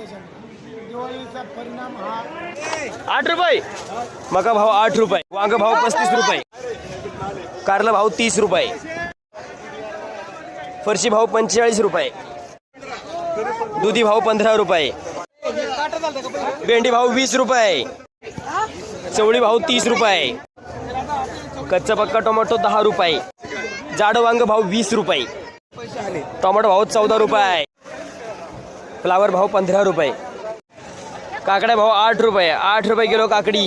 त्याच्यामुळे दिवाळीचा परिणाम हा आठ रुपये. मका भाव आठ रुपये. वांग भाव पस्तीस रुपये. कारला भाव तीस रुपये. फरशी भाव पंचेचाळीस रुपये. दुधी भाव पंधरा रुपये. भेंडी भाव वीस रुपये. चवळी भाव तीस रुपये. कच्चा पक्का टोमॅटो दहा रुपये. जाड वांग भाव वीस रुपये. टोमॅटो भाव चौदा रुपये. फ्लावर भाव पंधरा रुपये. काकड्या भाव आठ रुपये. आठ रुपये किलो काकडी.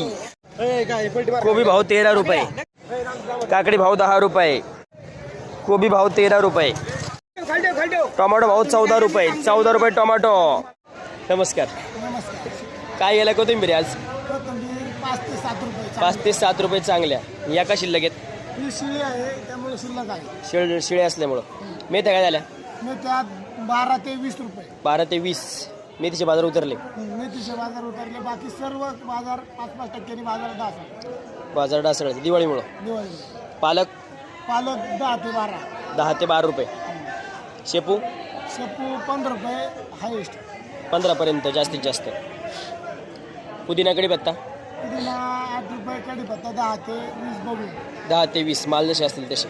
कोबी भाव तेरा रुपये. काकडी भाव दहा रुपये. कोबी भाव तेरा रुपये. टोमॅटो भाव चौदा रुपये. चौदा रुपये टोमॅटो. नमस्कार. नमस्कार काय गेला कोथिंबीर आज? पाच ते सात रुपये चांगल्या. या का शिल्लक आहेत? ही शिळी असल्यामुळं. मेथ्या काय झाल्या? बारा ते वीस रुपये. बारा ते वीस. मेथीचे बाजार उतरले. मेथीचे बाजार उतरले. बाकी सर्व बाजार पाच पाच टक्क्यांनी बाजार दहा. बाजार डासळले दिवाळीमुळं. दिवाळी पालक? पालक दहा ते बारा. दहा ते बारा रुपये. शेपू? शेपू पंधरा रुपये हायेस्ट. पंधरापर्यंत जास्तीत जास्त. पुदिना कढीपत्ता? पुदिना आठ रुपये कढीपत्ता दहा ते वीस बघू दहा ते वीस. माल जसे असतील तसे.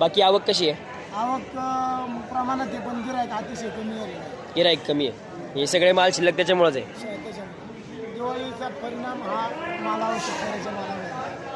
बाकी आवक कशी आहे? आवक अं, प्रमाणात आहे पण गिरायक अतिशय कमी झालेलं आहे. गिराईक कमी आहे. हे सगळे माल शिल्लक त्याच्यामुळेच आहे. श- त्याच्यामुळे. दिवाळीचा परिणाम हा मालावर शेतकऱ्याच्या मालावर